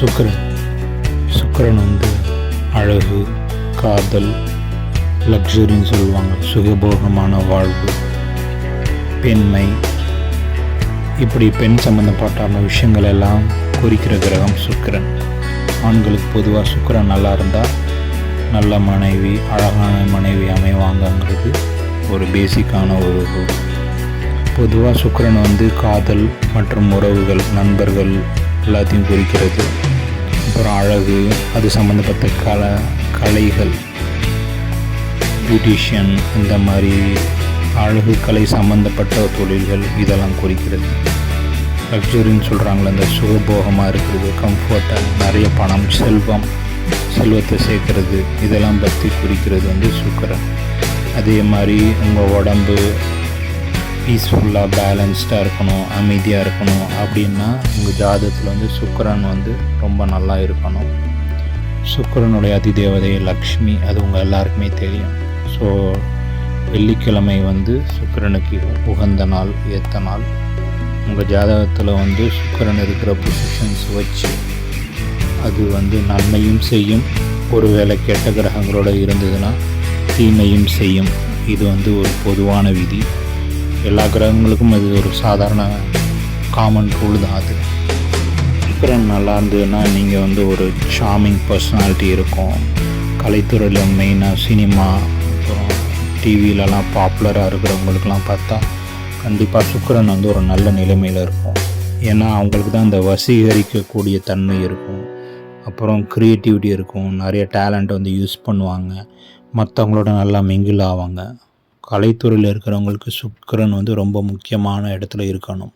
சுக்கரன். சுக்கிரன் வந்து அழகு காதல் லக்ஸுரின்னு சொல்லுவாங்க. சுகபோகமான வாழ்வு பெண்மை. இப்படி பெண் சம்மந்தப்பட்டான விஷயங்கள் எல்லாம் குறிக்கிற கிரகம் சுக்கரன். ஆண்களுக்கு பொதுவாக சுக்கரன் நல்லா இருந்தால் நல்ல மனைவி அழகான மனைவி அமைவாங்கங்கிறது ஒரு பேசிக்கான ஒரு ரூல் பொதுவாக சுக்கரன் வந்து காதல் மற்றும் உறவுகள் நண்பர்கள் எல்லாத்தையும் குறிக்கிறது. அப்புறம் அழகு அது சம்மந்தப்பட்ட கலை கலைகள். பியூட்டிஷியன் இந்த மாதிரி அழகு கலை சம்மந்தப்பட்ட தொழில்கள் இதெல்லாம் குறிக்கிறது. லக்ஸுரின்னு சொல்கிறாங்களே இந்த சுகபோகமாக இருக்கிறது கம்ஃபர்ட்டாக நிறைய பணம் செல்வம் செல்வத்தை சேர்க்கறது இதெல்லாம் பற்றி குறிக்கிறது வந்து சுக்கரன். அதே மாதிரி உங்கள் உடம்பு பீஸ்ஃபுல்லாக பேலன்ஸ்டாக இருக்கணும் அமைதியாக இருக்கணும் அப்படின்னா உங்கள் ஜாதகத்தில் வந்து சுக்கரன் வந்து ரொம்ப நல்லா இருக்கணும். சுக்கிரனுடைய அதிதேவதை லக்ஷ்மி அது உங்கள் எல்லாருக்குமே தெரியும். ஸோ வெள்ளிக்கிழமை வந்து சுக்கிரனுக்கு உகந்த நாள் ஏற்ற நாள். உங்கள் ஜாதகத்தில் வந்து சுக்கரன் இருக்கிற பொசிஷன்ஸ் வச்சு அது வந்து நன்மையும் செய்யும். ஒருவேளை கெட்ட கிரகங்களோட இருந்ததுன்னா தீமையும் செய்யும். இது வந்து ஒரு பொதுவான விதி. எல்லா கிரகங்களுக்கும் இது ஒரு சாதாரண காமன் ரூல் தான் அது. சுக்கிரன் நல்லா இருந்ததுன்னா நீங்கள் வந்து ஒரு ஷாமிங் பர்சனாலிட்டி இருக்கும். கலைத்துறையில் மெயினாக சினிமா அப்புறம் டிவிலலாம் பாப்புலராக இருக்கிறவங்களுக்கெல்லாம் பார்த்தா கண்டிப்பாக சுக்கரன் வந்து ஒரு நல்ல நிலைமையில் இருக்கும். ஏன்னா அவங்களுக்கு தான் இந்த வசீகரிக்கக்கூடிய தன்மை இருக்கும். அப்புறம் க்ரியேட்டிவிட்டி இருக்கும். நிறைய டேலண்ட் வந்து யூஸ் பண்ணுவாங்க. மற்றவங்களோட நல்லா மிங்கிள் ஆவாங்க. கலைத்துறையில் இருக்கிறவங்களுக்கு சுக்கரன் வந்து ரொம்ப முக்கியமான இடத்துல இருக்கணும்.